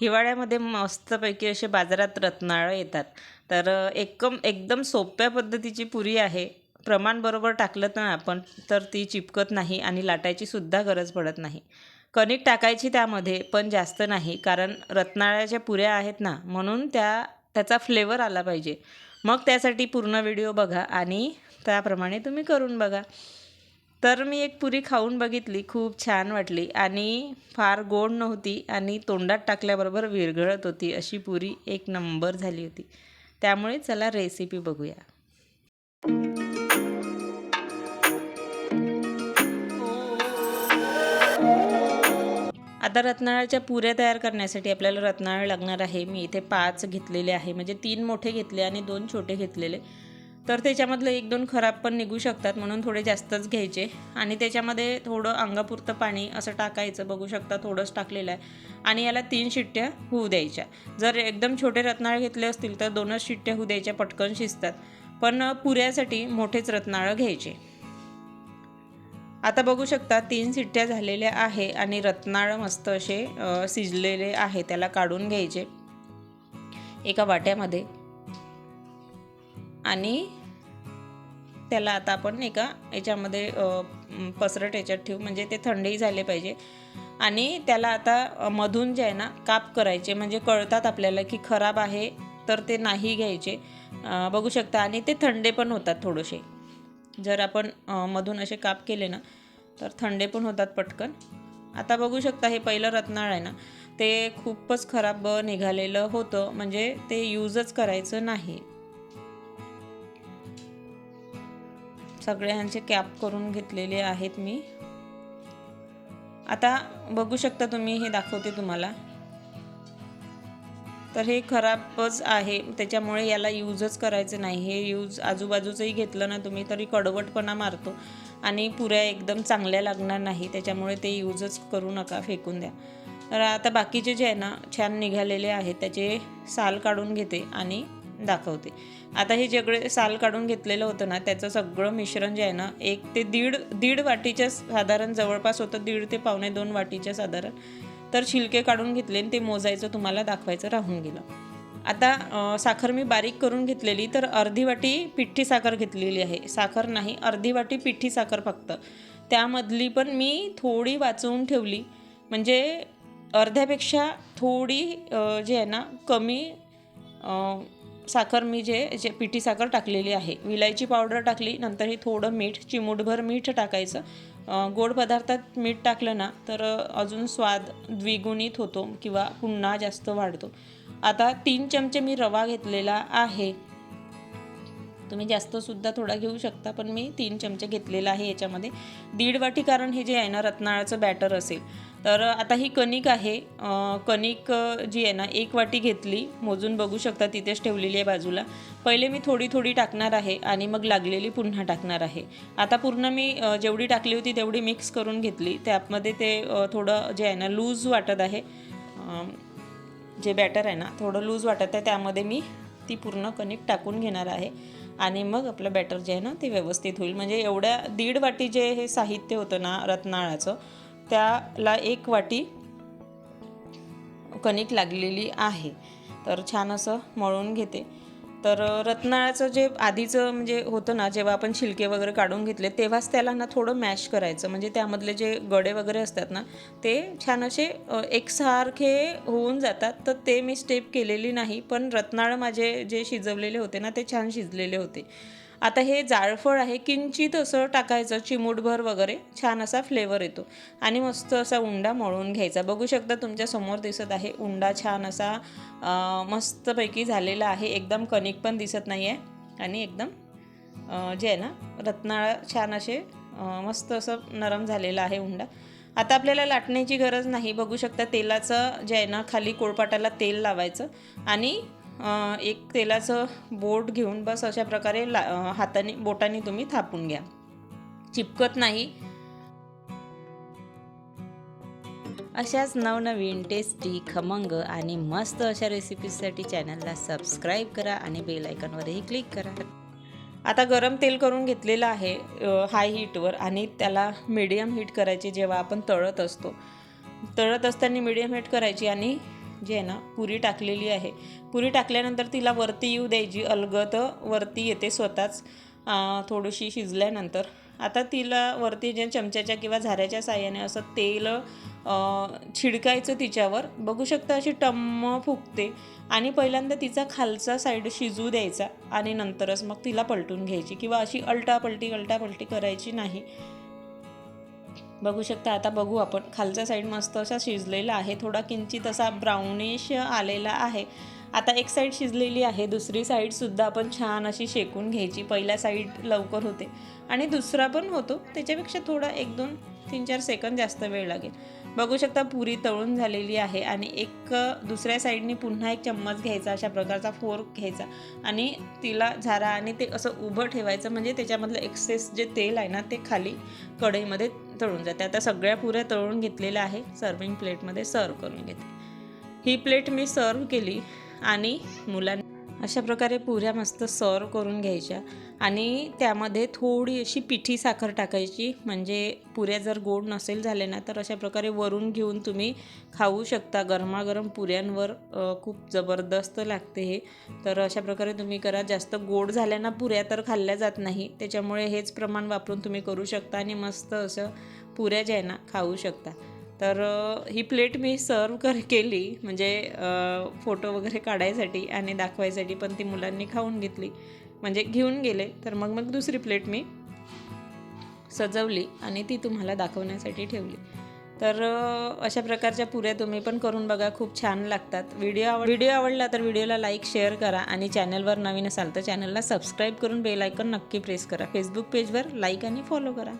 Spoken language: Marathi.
हिवाळ्यामध्ये मस्तपैकी असे बाजारात रत्नाळं येतात. तर एकदम एकदम सोप्या पद्धतीची पुरी आहे. प्रमाण बरोबर टाकलं ना आपण तर ती चिपकत नाही आणि लाटायची सुद्धा गरज पडत नाही. कणिक टाकायची त्यामध्ये पण जास्त नाही कारण रत्नाळ्याच्या पुऱ्या आहेत ना म्हणून त्या त्याचा फ्लेवर आला पाहिजे. मग त्यासाठी पूर्ण व्हिडिओ बघा आणि त्याप्रमाणे तुम्ही करून बघा. तर मी एक पुरी खाऊन बघितली खूप छान वाटली आणि फार गोड नव्हती आणि तोंडात टाकल्याबरोबर विरघळत होती अशी पुरी एक नंबर झाली होती. त्यामुळे चला रेसिपी बघूया. आता रत्नाळाच्या पुऱ्या तयार करण्यासाठी आपल्याला रत्नाळ लागणार आहे. मी इथे पाच घेतलेले आहे. म्हणजे तीन मोठे घेतले आणि दोन छोटे घेतलेले. तर त्याच्यामधलं एक दोन खराब पण निघू शकतात म्हणून थोडे जास्तच घ्यायचे. आणि त्याच्यामध्ये थोडं अंगापुरतं पाणी असं टाकायचं बघू शकता थोडंच टाकलेलं आहे. आणि याला तीन शिट्ट्या होऊ द्यायच्या. जर एकदम छोटे रत्नाळ घेतले असतील तर दोनच शिट्ट्या होऊ द्यायच्या पटकन शिजतात. पण पुऱ्यासाठी मोठेच रत्नाळं घ्यायचे. आता बघू शकता तीन शिट्ट्या झालेल्या आहे आणि रत्नाळ मस्त असे शिजलेले आहे. त्याला काढून घ्यायचे. एका वाट्यामध्ये. आणि त्याला आता आपण एका याच्यामध्ये पसरट याच्यात ठेवू म्हणजे ते थंडही झाले पाहिजे. आणि त्याला आता मधून जे आहे ना काप करायचे. म्हणजे कळतात आपल्याला की खराब आहे तर ते नाही घ्यायचे. बघू शकता. आणि ते थंडे पण होतात थोडेसे. जर आपण मधून असे काप केले ना तर थंडे पण होतात पटकन. आता बघू शकता हे पहिलं रत्नाळ आहे ना ते खूपच खराब निघालेलं होतं. म्हणजे ते यूजच करायचं नाही. सगळ्यांचे कॅप करून घेतलेले आहेत मी. आता बघू शकता तुम्ही हे दाखवते तुम्हाला. तर हे खराबच आहे त्याच्यामुळे याला यूजच करायचं नाही. हे यूज आजूबाजूचंही घेतलं ना तुम्ही तरी कडवटपणा मारतो आणि पुऱ्या एकदम चांगल्या लागणार नाही त्याच्यामुळे ते यूजच करू नका फेकून द्या. तर आता बाकीचे जे आहे ना छान निघालेले आहेत त्याचे साल काढून घेते आणि दाखवते. आता हे जेकडे साल काढून घेतलेलं होतं ना त्याचं सगळं मिश्रण जे आहे ना एक ते दीड दीड वाटीच्या साधारण जवळपास होतं दीड ते पावणे दोन वाटीच्या साधारण. तर छिलके काढून घेतले आणि ते मोजायचं तुम्हाला दाखवायचं राहून गेलं. आता साखर मी बारीक करून घेतलेली तर अर्धी वाटी पिठ्ठी साखर घेतलेली आहे. साखर नाही अर्धी वाटी पिठ्ठी साखर फक्त. त्यामधली पण मी थोडी वाचवून ठेवली. म्हणजे अर्ध्यापेक्षा थोडी जे आहे ना कमी साखर मी जे जे पिठी साखर टाकलेली आहे विलायची पावडर टाकली नंतर हे थोडं मीठ चिमूटभर मीठ टाकायचं. गोड पदार्थात मीठ टाकलं ना तर अजून स्वाद द्विगुणित होतो किंवा पुन्हा जास्त वाढतो. आता तीन चमचे मी रवा घेतलेला आहे. तुम्ही जास्तसुद्धा थोडा घेऊ शकता पण मी तीन चमचे घेतलेला आहे याच्यामध्ये. दीड वाटी कारण हे जे आहे ना रत्नाळाचं बॅटर असेल तर आता ही कणिक आहे. कणिक जी आहे ना एक वाटी घेतली. मोजून बघू शकता तिथेच ठेवलेली आहे बाजूला. पहिले मी थोडी थोडी टाकणार आहे आणि मग लागलेली पुन्हा टाकणार आहे. आता पूर्ण मी जेवढी टाकली होती तेवढी मिक्स करून घेतली. त्यामध्ये ते थोडं जे आहे ना लूज वाटत आहे. जे बॅटर आहे ना थोडं लूज वाटत आहे. त्यामध्ये मी ती पूर्ण कणिक टाकून घेणार आहे. आणि मग आपलं बॅटर जे आहे ना ते व्यवस्थित होईल. म्हणजे एवढ्या दीड वाटी जे हे साहित्य होतं ना रत्नाळाचं त्याला एक वाटी कणिक लागलेली आहे. तर छान असं मळून घेते. तर रत्नाळाचं जे आधीचं म्हणजे होतं ना जेव्हा आपण छिलके वगैरे काढून घेतले तेव्हाच त्याला ना थोडं मॅश करायचं. म्हणजे त्यामधले जे गडे वगैरे असतात ना ते छान असे एकसारखे होऊन जातात. तर ते मी स्टेप केलेली नाही पण रत्नाळ माझे जे शिजवलेले होते ना ते छान शिजलेले होते. आता हे जाळफळ आहे किंचित असं टाकायचं चिमूटभर वगैरे छान असा फ्लेवर येतो. आणि मस्त असा उंडा मळून घ्यायचा. बघू शकता तुमच्यासमोर दिसत आहे उंडा छान असा मस्तपैकी झालेला आहे. एकदम कणिक पण दिसत नाही आहे आणि एकदम जे आहे ना रत्नाळा छान असे मस्त असं नरम झालेलं आहे उंडा. आता आपल्याला लाटण्याची गरज नाही. बघू शकता तेलाचं जे आहे ना खाली कोळपाटाला तेल लावायचं. आणि एक तेलाचं बोट घेऊन बस अशा प्रकारे ला हाताने बोटाने तुम्ही थापून घ्या. चिपकत नाही. अशाच नवनवीन टेस्टी खमंग आणि मस्त अशा रेसिपीजसाठी चॅनलला सबस्क्राईब करा आणि बेल आयकॉनवरही क्लिक करा. आता गरम तेल करून घेतलेलं आहे हाय हीटवर आणि त्याला मीडियम हीट करायची जेव्हा आपण तळत असतो. तळत असताना मीडियम हीट करायची आणि जी आहे ना पुरी टाकलेली आहे. पुरी टाकल्यानंतर तिला वरती येऊ द्यायची अलगद वरती येते स्वतःच थोडीशी शिजल्यानंतर. आता तिला वरती जे चमच्याच्या किंवा झाऱ्याच्या साह्याने असं तेल छिडकायचं तिच्यावर. बघू शकता अशी टम्म फुगते. आणि पहिल्यांदा तिचा खालचा साईड शिजू द्यायचा आणि नंतरच मग तिला पलटून घ्यायची किंवा अशी अलटापलटी अलटापलटी करायची नाही. बघू शकता आता बघू आपण. खालचा साईड मस्त असा शिजलेला आहे थोडा किंचित असा ब्राउनिश आलेला आहे. आता एक साईड शिजलेली आहे दुसरी साईडसुद्धा आपण छान अशी शेकून घ्यायची. पहिल्या साईड लवकर होते आणि दुसरा पण होतो त्याच्यापेक्षा थोडा एक दोन तीन चार सेकंद जास्त वेळ लागेल. बघू शकता पुरी तळून झालेली आहे आणि एक दुसऱ्या साईडनी पुन्हा एक चम्मच घ्यायचा अशा प्रकारचा फोर्क घ्यायचा आणि तिला झारा आणि ते असं उभं ठेवायचं. म्हणजे त्याच्यामधलं एक्सेस जे तेल आहे ना ते खाली कढईमध्ये तळून जाते. आता सगळ्या पुऱ्या तळून घेतलेल्या आहे सर्विंग प्लेटमध्ये सर्व करून घेते. ही प्लेट मी सर्व केली आणि मुलांना अशा प्रकारे पुऱ्या मस्त सर्व करून घ्यायच्या. आणि त्यामध्ये थोडी अशी पिठी साखर टाकायची. म्हणजे पुऱ्या जर गोड नसेल झाले ना तर अशा प्रकारे वरून घेऊन तुम्ही खाऊ शकता. गरमागरम पुऱ्यांवर खूप जबरदस्त लागते हे. तर अशा प्रकारे तुम्ही करा. जास्त गोड झाल्या ना पुऱ्या तर खाल्ल्या जात नाही. त्याच्यामुळे हेच प्रमाण वापरून तुम्ही करू शकता आणि मस्त असं पुऱ्या ज्या आहे ना खाऊ शकता. तर ही प्लेट मी सर्व कर केली. म्हणजे फोटो वगैरे काढायसाठी आणि दाखवायसाठी पण ती मुलांनी खाऊन घेतली. म्हणजे घेऊन गेले. तर मग मग दुसरी प्लेट मी सजवली आणि ती तुम्हाला दाखवण्यासाठी ठेवली. तर अशा प्रकारच्या पुऱ्या तुम्ही पण करून बघा. खूप छान लागतात. व्हिडिओ आवड व्हिडिओ आवडला तर व्हिडिओला लाईक शेअर करा आणि चॅनलवर नवीन असाल तर चॅनलला सबस्क्राईब करून बेल आयकॉन नक्की प्रेस करा. फेसबुक पेजवर लाईक आणि फॉलो करा.